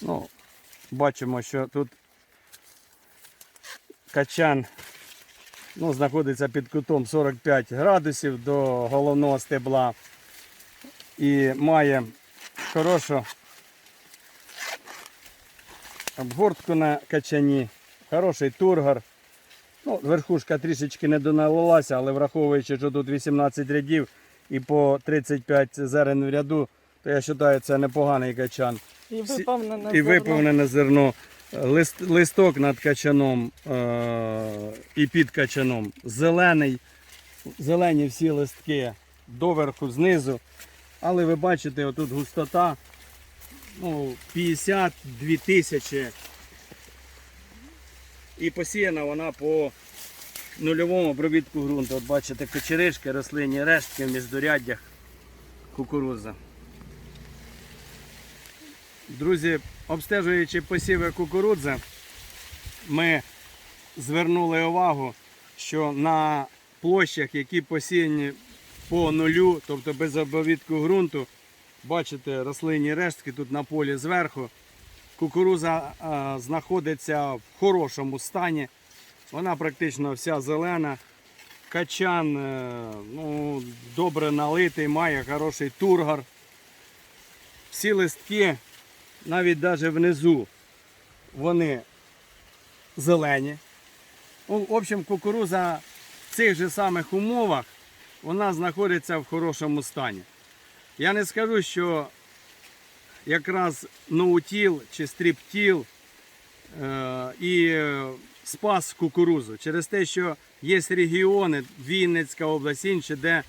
Ну, бачимо, що тут качан ну, знаходиться під кутом 45 градусів до головного стебла і має хорошу обгортку на качані, хороший тургор. Ну, верхушка трішечки не доналилася, але враховуючи, що тут 18 рядів і по 35 зерен в ряду, то я вважаю, це непоганий качан. І виповнене І виповнене зерно. Лист, листок над качаном е- і під качаном зелений. Зелені всі листки доверху, знизу. Але ви бачите, отут густота ну, 52 тисячі. І посіяна вона по нульовому обробітку ґрунту. От бачите, кочеришки, рослинні рештки в міждоряддях кукурудза. Друзі, обстежуючи посіви кукурудзи, ми звернули увагу, що на площах, які посіяні по нулю, тобто без обовідку ґрунту, бачите рослинні рештки тут на полі зверху. Кукуруза а, знаходиться в хорошому стані. Вона практично вся зелена. Качан е, ну, добре налитий, має хороший тургор. Всі листки навіть навіть внизу вони зелені. В общем, кукуруза в цих же самих умовах вона знаходиться в хорошому стані. Я не скажу, що якраз ноутіл чи стріптіл е, і спас кукурузу через те, що є регіони, Вінницька область, інші, де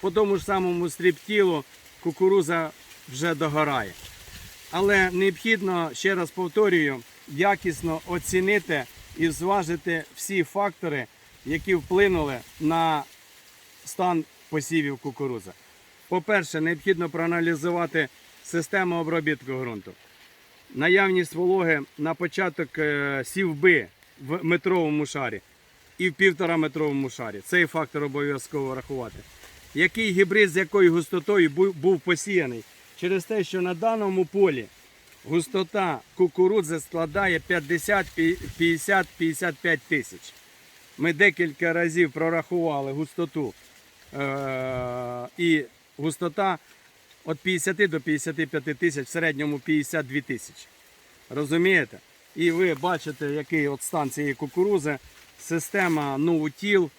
по тому ж самому стріптілу кукуруза вже догорає. Але необхідно, ще раз повторюю, якісно оцінити і зважити всі фактори, які вплинули на стан посівів кукурудзи. По-перше, необхідно проаналізувати систему обробітку ґрунту. Наявність вологи на початок е, сівби в метровому шарі і в півтора метровому шарі. Цей фактор обов'язково рахувати. Який гібрид з якою густотою був посіяний? Через те, що на даному полі густота кукурудзи складає 50, 50, 55 тисяч. Ми декілька разів прорахували густоту. Е- і густота від 50 до 55 тисяч, в середньому 52 тисячі. Розумієте? І ви бачите, який от стан цієї кукурузи, система ноутіл.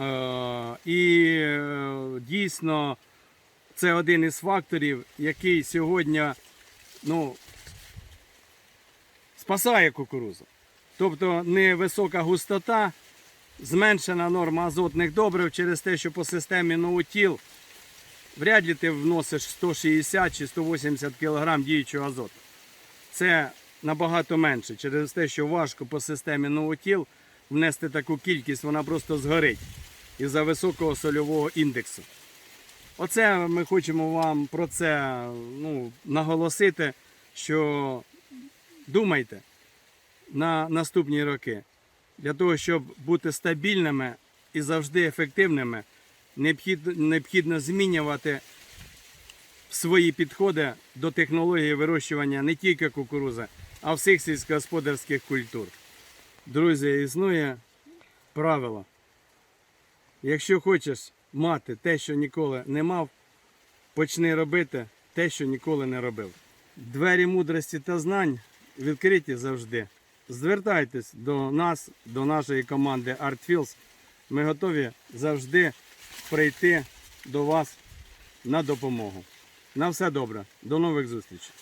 Е- і е, дійсно це один із факторів, який сьогодні ну, спасає кукурузу. Тобто невисока густота, зменшена норма азотних добрив через те, що по системі ноутіл вряд ли ти вносиш 160 чи 180 кг діючого азоту. Це набагато менше через те, що важко по системі ноутіл внести таку кількість, вона просто згорить із-за високого сольового індексу. Оце ми хочемо вам про це ну, наголосити, що думайте на наступні роки. Для того, щоб бути стабільними і завжди ефективними, необхідно, змінювати свої підходи до технології вирощування не тільки кукурузи, а всіх сільськогосподарських культур. Друзі, існує правило. Якщо хочеш мати те, що ніколи не мав, почни робити те, що ніколи не робив. Двері мудрості та знань відкриті завжди. Звертайтесь до нас, до нашої команди ArtFields. Ми готові завжди прийти до вас на допомогу. На все добре. До нових зустрічей.